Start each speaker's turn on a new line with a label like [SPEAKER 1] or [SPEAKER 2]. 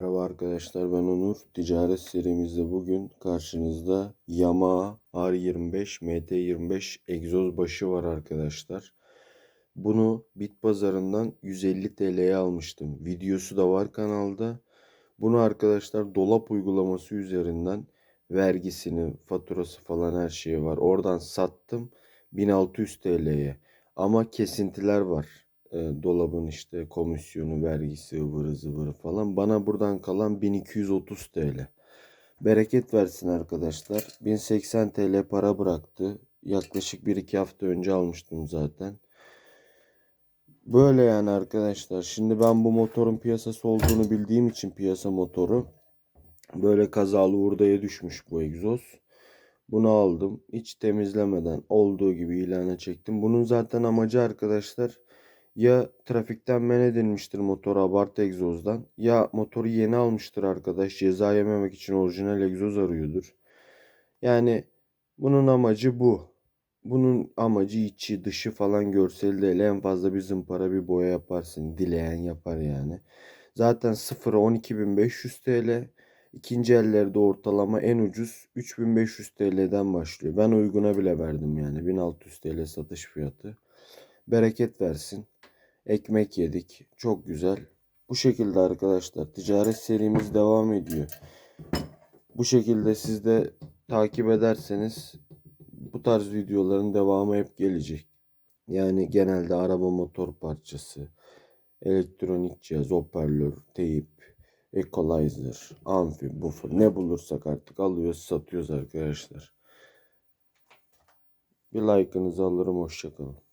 [SPEAKER 1] Merhaba arkadaşlar ben Onur. Ticaret serimizde bugün karşınızda Yamaha R25 MT25 egzoz başı var arkadaşlar. Bunu bit pazarından 150 TL'ye almıştım. Videosu da var kanalda. Bunu arkadaşlar dolap uygulaması üzerinden vergisini, faturası falan her şeyi var. Oradan sattım 1600 TL'ye. Ama kesintiler var e, dolabın işte komisyonu, vergisi, ıvırı zıvırı falan. Bana buradan kalan 1230 TL. Bereket versin arkadaşlar. 1080 TL para bıraktı. Yaklaşık 1-2 hafta önce almıştım zaten. Böyle yani arkadaşlar. Şimdi ben bu motorun piyasası olduğunu bildiğim için piyasa motoru. Böyle kazalı hurdaya düşmüş bu egzoz. Bunu aldım. Hiç temizlemeden olduğu gibi ilana çektim. Bunun zaten amacı arkadaşlar ya trafikten men edilmiştir motor abartı egzozdan ya motoru yeni almıştır arkadaş ceza yememek için orijinal egzoz arıyordur. Yani bunun amacı bu. Bunun amacı içi dışı falan görsel değil. En fazla bir zımpara bir boya yaparsın. Dileyen yapar yani. Zaten 0'a 12.500 TL. İkinci ellerde ortalama en ucuz 3500 TL'den başlıyor. Ben uyguna bile verdim yani. 1600 TL satış fiyatı. Bereket versin. Ekmek yedik. Çok güzel. Bu şekilde arkadaşlar ticaret serimiz devam ediyor. Bu şekilde siz de takip ederseniz bu tarz videoların devamı hep gelecek. Yani genelde araba motor parçası, elektronik cihaz, hoparlör, teyip, equalizer, amfi, buffer ne bulursak artık alıyoruz satıyoruz arkadaşlar. Bir like'ınızı alırım hoşçakalın.